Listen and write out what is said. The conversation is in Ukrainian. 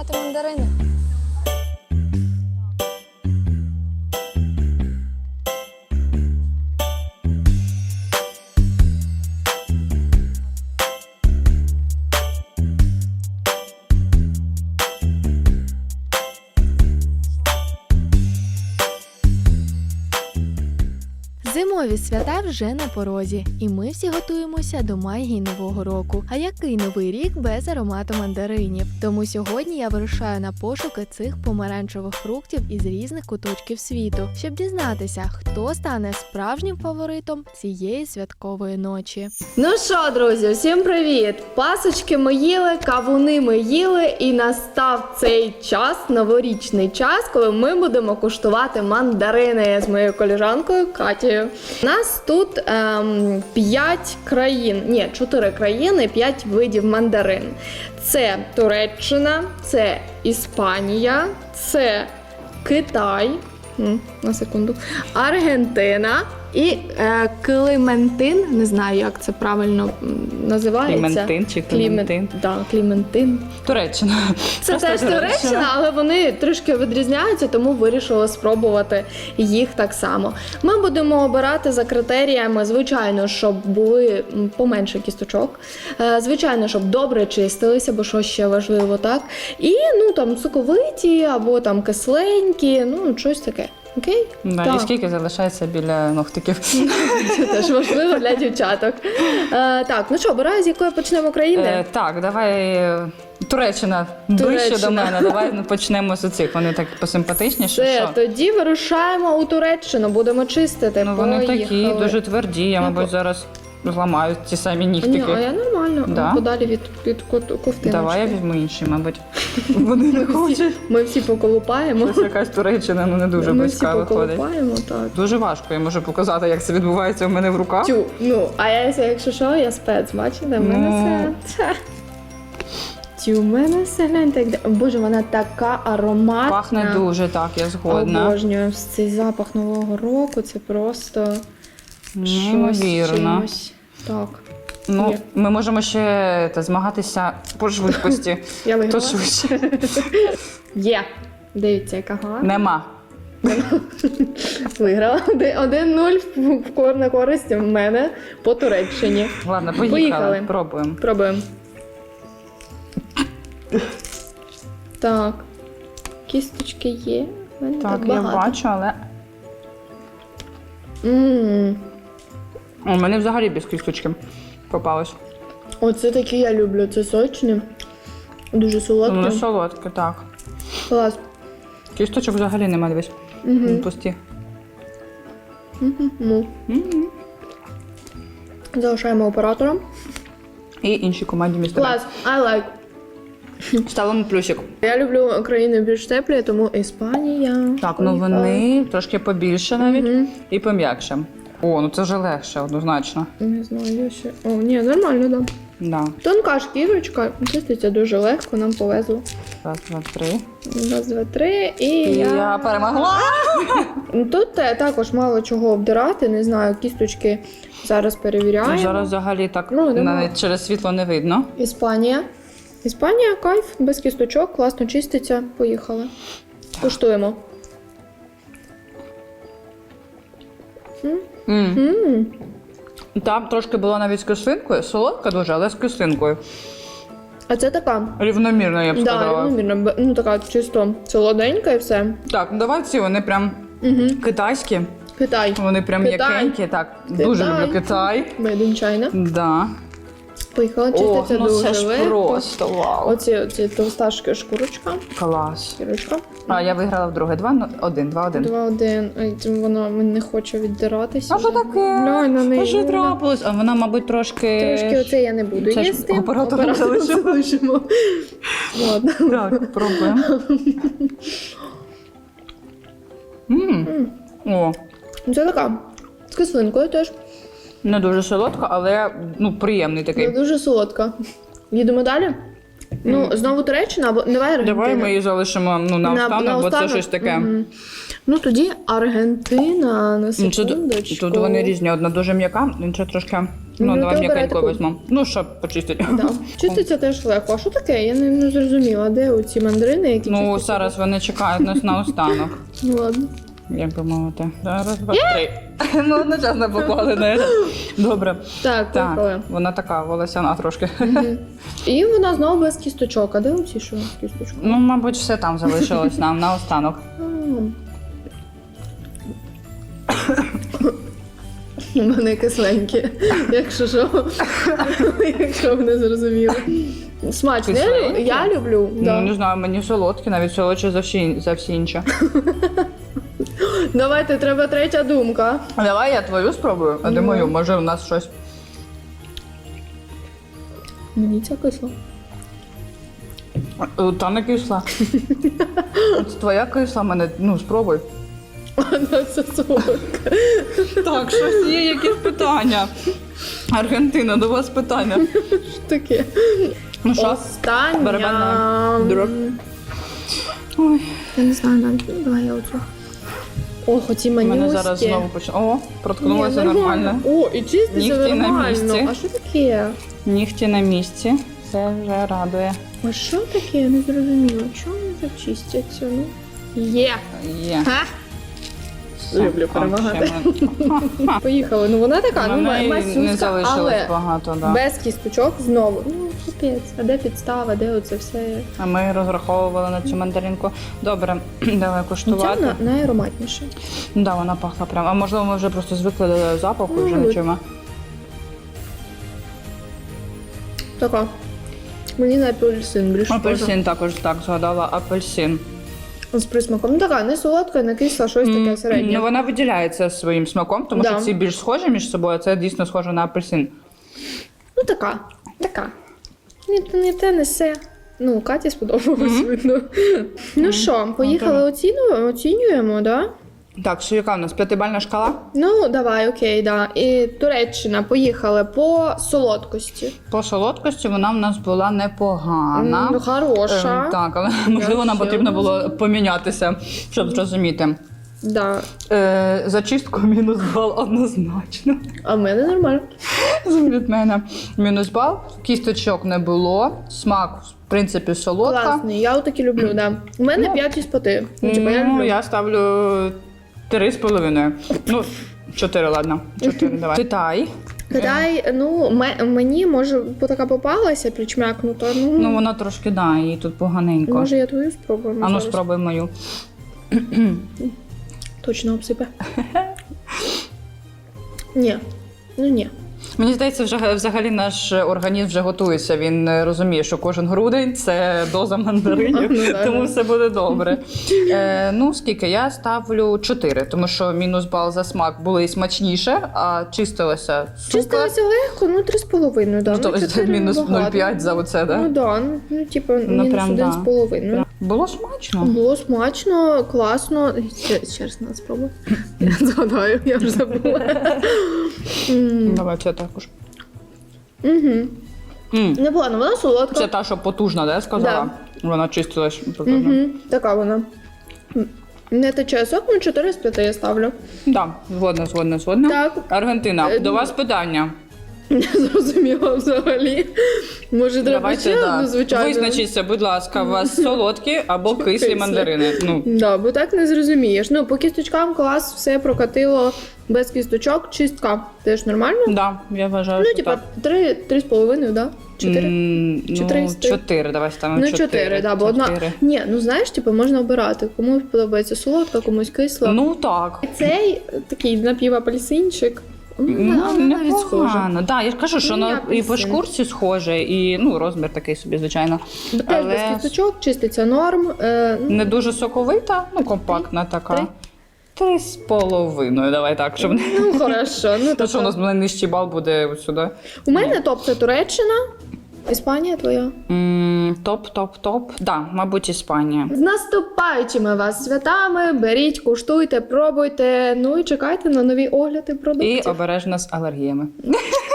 куштувати мандарини. Зимові свята вже на порозі, і ми всі готуємося до магії нового року. А який новий рік без аромату мандаринів? Тому сьогодні я вирушаю на пошуки цих помаранчевих фруктів із різних куточків світу, щоб дізнатися, хто стане справжнім фаворитом цієї святкової ночі. Ну що, друзі, всім привіт! Пасочки ми їли, кавуни ми їли, і настав цей час, новорічний час, коли ми будемо куштувати мандарини з моєю коліжанкою Катєю. У нас тут ем, 5 країн, ні, 4 країни, 5 видів мандарин. Це Туреччина, це Іспанія, це Китай. На секунду. Аргентина і е, Клементин. Не знаю, як це правильно називається. Клементин чи Клементин? Клімен... Да, Клементин. Туреччина. Це Просто теж Туреччина, але вони трішки відрізняються, тому вирішила спробувати їх так само. Ми будемо обирати за критеріями, звичайно, щоб були м, поменше кісточок. Е, Звичайно, щоб добре чистилися, бо що ще важливо, так? І ну там соковиті або там кисленькі, ну щось таке. Окей? Да, Так. і скільки залишається біля ногтиків? Це теж важливо для дівчаток. Е, так, ну що, обираю, з якої почнемо країни? Е, так, давай. е, Туреччина ближче Туреччина. до мене. Давай ну, почнемо з цих. Вони так посимпатичніші. Все, що? тоді вирушаємо у Туреччину, будемо чистити. Ну вони такі Поїхали. дуже тверді. Я, мабуть, зараз зламаю ті самі нігтики. Ні, а я нормально, Да? подалі від, від ковтиночки. Давай я візьму інші, мабуть. Вони не хочуть. Ми всі поколупаємо. Щось якась Туреччина ну, не дуже Ми всі близька виходить. поколупаємо, так. Дуже важко, я можу показати, як це відбувається у мене в руках. Тю, ну, а я, якщо що, я спец, бачите, в мене Ну. все. Ха. Тю, в мене все гляньте. як де- Боже, вона така ароматна. Пахне дуже так, я згодна. Обожнюю цей запах Нового року, це просто Неймовірно. чимось. Так, Ну, Є. ми можемо ще та, змагатися по швидкості. я Хто виграла. швидше? Є. Дивіться, яка гарна. Нема. Виграла. Один- 1-0 в- в кор- на користь в мене по Туреччині. Ладно, поїхали. Поїхали. Пробуємо. Пробуємо. Так. Кісточки є. В мене Так, так я багато. бачу, але. М, У мене взагалі без кісточки попалось. Оце такі я люблю. Це сочні. Дуже Воно солодкі. солодке, так. Клас. Кісточок взагалі нема, дивись. Вони Угу. Пусті. Ну. Мгм. Залишаємо оператором. І інші команді міста. Клас, I like. Ставимо плюсик. Я люблю країни більш теплі, тому Іспанія. Так, ну вони трошки побільше навіть і пом'якше. О, ну це вже легше, однозначно. Не знаю, ще. О, ні, нормально, да. Да. Тонка шкірочка, чиститься дуже легко, нам повезло. Раз, два, три. Раз, два, три, і, І я... я перемогла. Ну, Тут також мало чого обдирати, не знаю, кісточки зараз перевіряємо. Зараз взагалі так Ну, навіть через світло не видно. Іспанія. Іспанія, кайф, без кісточок, класно чиститься. Поїхали. Куштуємо. М. Там трошки була навіть з кислинкою, солодка дуже, але з кислинкою. А це така. Рівномірно, я б Да, сказала. рівномірно, б- ну така чисто солоденька і все. Так, ну давай ці, вони прям китайські, Китай. вони прям Китай. м'якенькі. Так, дуже Китай. люблю Китай. Made in China. Да. Поїхала, О, чиститься ну дуже це ж легко. просто вау. Оці, оці товсташки шкурочка. Клас. Шкірочка. А я виграла вдруге. Два, ну, один, два, один. Два один. Ой, це Воно не хоче віддиратися. А що вже. таке? Глянь на неї. А що вона- трапилось? А вона, мабуть, трошки. Трошки оце я не буду Це ж їсти. оператором залишимо. залишимо. Ладно. Так, пробуємо. М. О, Ну, Це така. З кислинкою теж. Не дуже солодка, але ну, приємний Не такий. дуже солодка. Їдемо далі. Ну, знову Туреччина або давай Аргентина. Давай ми її залишимо ну, на останок, бо це останок. щось таке. Мгм. Ну тоді Аргентина на Ну, це- секундочку. Тут вони різні. Одна дуже м'яка, інша трошки Ну, Ну, давай обирай м'якенько таку. візьмемо. Ну, щоб почистити. Да. Чиститься теж легко. А що таке? Я не, не зрозуміла, де оці мандарини, які Ну, чистяться? зараз вони чекають нас на останок. Ну ладно. Як би мовити. Раз, два, три. Ну, одночасно поклали на це. Добре. Так, Так, поїхали. вона така волосяна трошки. Мгм. І вона знову без кісточок. А де оці що з кісточками? Ну, мабуть, все там залишилось нам на останок. М. У мене кисленькі, якщо що, якщо ви не зрозуміли. Смачно. Я, Кисленькі? я люблю. Ну, Да. не знаю, мені солодкі, навіть солодше за всі, за всі інші. Давайте, треба третя думка. Давай я твою спробую, а ти мою, може у нас щось. Мені ця кисла. Е, Та не кисла. От твоя кисла мене, ну, спробуй. Вона це солодка. Так, щось є якісь питання. Аргентина, до вас питання. Таке. Ну що? Остання. Барабанна. Ой, Я не знаю навіть. Давай я оцю. Ох, оці у манюськи. мене зараз знову почне. О, проткнулося нормально. О, і чиститься Нігті на нормально. місці. А що таке? Нігті на місці. Це вже радує. А що таке? Я не зрозуміла. Чому вони так чистяться? Ну? Є. Є. Га? Люблю перемагати. Поїхали. Ну вона така, ну масюська, але багато, да. без кісточок знову. Ну, капець. А де підстава, де оце все? А ми розраховували на цю мандаринку. Добре, давай куштувати. ця на- найароматніша. Ну, да, вона пахла прям. А можливо, ми вже просто звикли до запаху і вже не чуємо. Така. Мені на апельсин більше. Апельсин також так згадала. Апельсин. З присмаком. Ну така, не солодка, не кисла, щось таке середнє. Ну, вона виділяється своїм смаком, тому Да. що ці більш схожі між собою, а це дійсно схоже на апельсин. Ну така, така. Ні, те, не те, не все. Ну, Каті сподобалось, видно. Ну що, поїхали оцінюємо, оцінюємо, да? Так, що яка у нас п'ятибальна шкала? Ну, давай, окей, да. І Туреччина, поїхали по солодкості. По солодкості вона в нас була непогана. Ну, хороша. Ем, так, але можливо нам потрібно було помінятися, щоб зрозуміти. Да. Е, за чистку мінус бал однозначно. А в мене нормально. Від мене мінус бал. Кісточок не було. Смак, в принципі, солодка. Класний, я отакі люблю, да. У мене Ну, 5 із 5. Ну, я Ну, я ставлю три з половиною. Ну, чотири, ладно. Чотири, давай. Китай. Китай, ну, ме- мені може бо така попалася причмякнута. Ну, Ну, вона трошки, да, їй тут поганенько. може я твою спробую. А ну зараз. спробуй мою. Точно обсипе. ні. Ну ні. Мені здається, вже взагалі наш організм вже готується. Він е, розуміє, що кожен грудень це доза мандаринів, Ну, тому все буде добре. Е, ну скільки? Я ставлю 4, тому що мінус бал за смак були і смачніше, а чистилося супер. Чистилося легко, ну 3,5, да. Ну, ну, мінус багато. 0,5 за оце, да? Ну да, ну, типу, Ну, мінус один з половиною. Було смачно. Було смачно, класно. Ще, ще раз надо спробувати. Я згадаю, я вже забула. Давай це також. мгм. М, Непогано, вона солодка. Це та, що потужна, да, я сказала? Вона чистилась. Так, Угу, така вона. М, Не тече сок, ну 4 з 5 я ставлю. да, згодна, згодна, згодна. Так. Аргентина, Е, до ну, вас питання. Не зрозуміла взагалі. Може, треба ще да. одну, звичайно. Визначіться, будь ласка, у вас солодкі або кислі мандарини. Ну, Да, бо так не зрозумієш. Ну, по кісточкам клас все прокатило без кісточок, чистка теж нормально. да, я вважаю, Ну, що типа, так. три, три з половиною, да? Чотири? М, Чотири Ну, з чотири, давай ставимо Ну, чотири. да, бо одна. Чотири. Ні, ну знаєш, типу, можна обирати. Комусь подобається солодка, комусь кисла. Ну, так. І цей такий напівапельсинчик. Ну, Ну, навіть схожа. непогано. Да, я ж кажу, що Ну, воно і по шкурці схоже, і ну, розмір такий собі, звичайно. Теж Але без кісточок, чиститься норм. Е, ну, не дуже соковита, ну, компактна така. Три. Три з половиною, давай так, щоб не. ну, хорошо. Ну, То, що у тобто, нас найнижчий бал буде ось сюди. у мене це Туреччина, Іспанія твоя. М, Топ, топ, топ. Да, мабуть, Іспанія. З наступаючими вас святами. Беріть, куштуйте, пробуйте. Ну і чекайте на нові огляди І обережно з алергіями.